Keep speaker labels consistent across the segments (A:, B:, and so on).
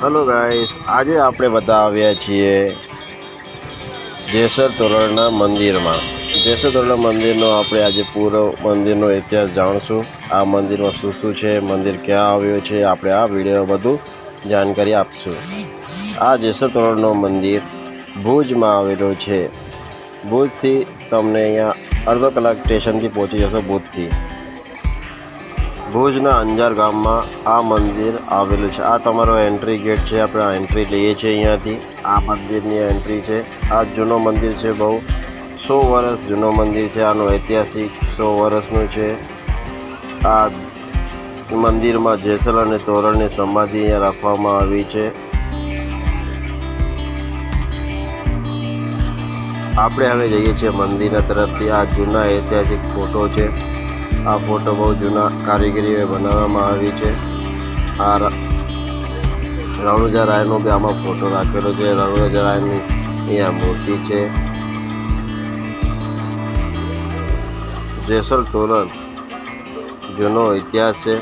A: Hello guys આજે આપણે બધા આવ્યા છીએ જેસર તોરણના મંદિરમાં. જેસર તોરણના મંદિરનો આપણે આજે પૂરો મંદિરનો ઇતિહાસ જાણશું. આ મંદિરમાં શું શું છે, મંદિર ક્યાં આવ્યું છે, આપણે આ વીડિયો બધું જાણકારી આપશું. આ જેસર તોરણનો મંદિર ભુજમાં આવેલો છે. ભુજથી તમને અહીંયા અડધો કલાક સ્ટેશનથી પહોંચી જશો ભુજથી. ભુજના અંજાર ગામમાં આ મંદિર આવેલું છે. આ તમારો એન્ટ્રી ગેટ છે, આપણે આ એન્ટ્રી લઈએ છીએ અહીંયાથી. આ મંદિરની એન્ટ્રી છે. આ જૂનો મંદિર છે બહુ. સો વર્ષ જૂનો મંદિર છે, આનો ઐતિહાસિક સો વર્ષનું છે. આ મંદિરમાં જેસલ અને તોરણની સમાધિ અહીંયા રાખવામાં આવી છે. આપણે હવે જઈએ છીએ મંદિરના તરફથી. આ જૂના ઐતિહાસિક ફોટો છે. આ ફોટો બહુ જૂના કારીગરીએ બનાવવામાં આવી છે. આ રણુજા રાયનો બી આમાં ફોટો રાખેલો છે. રણુજા રાયની અહીંયા મૂર્તિ છે. જેસલ તોરણ જૂનો ઇતિહાસ છે.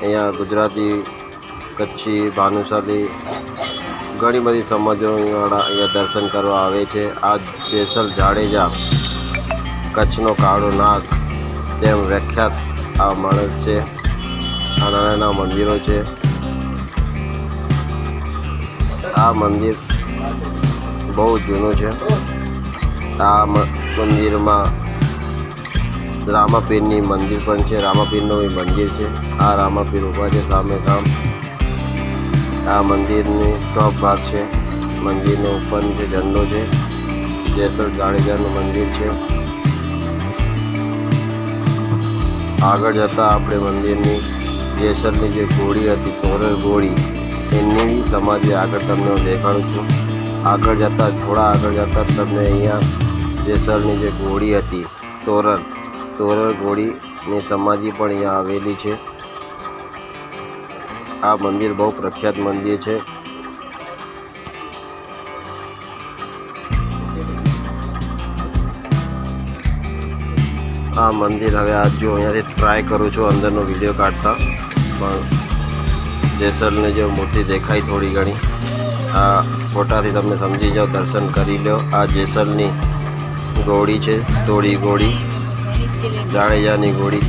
A: અહીંયા ગુજરાતી કચ્છી, ભાનુશાલી ઘણી બધી સમાજોવાળા અહીંયા દર્શન કરવા આવે છે. આ જેસલ જાડેજા કચ્છનો કાળો નાગ તેમ વ્યાખ્યાત આ માણસ છે. આ નાના નાના મંદિરો છે. આ મંદિર બહુ જૂનું છે. આ મંદિરમાં રામાપીરની મંદિર પણ છે. રામાપીરનું મંદિર છે. આ રામાપીર ઊભા છે સામે સામ. આ મંદિરની ટોપ ભાગ છે. મંદિરનો ઉપરનો જે ઝંડો છે. જેસલ જાડેજાનું મંદિર છે. આગળ જતાં આપણે મંદિરની જેસરની જે ઘોડી હતી તોરણ ઘોડી એની સમાધિ આગળ તમને હું દેખાડું છું. આગળ જતાં, થોડા આગળ જતાં તમને અહીંયા જેસલની જે ઘોડી હતી તોરણ તોરણ ઘોડીની સમાધિ પણ અહીંયા આવેલી છે. આ મંદિર બહુ પ્રખ્યાત મંદિર છે. આ મંદિર હવે આજ જો અહીંયાથી ટ્રાય કરું છું, અંદરનો વીડિયો કાઢતા. પણ જેસલની જે મૂર્તિ દેખાય થોડી ઘણી, આ ફોટાથી તમે સમજી જાઓ, દર્શન કરી લો. આ જેસલની ગોળી છે તોડી ગોળી. જાડેજાની ઘોડી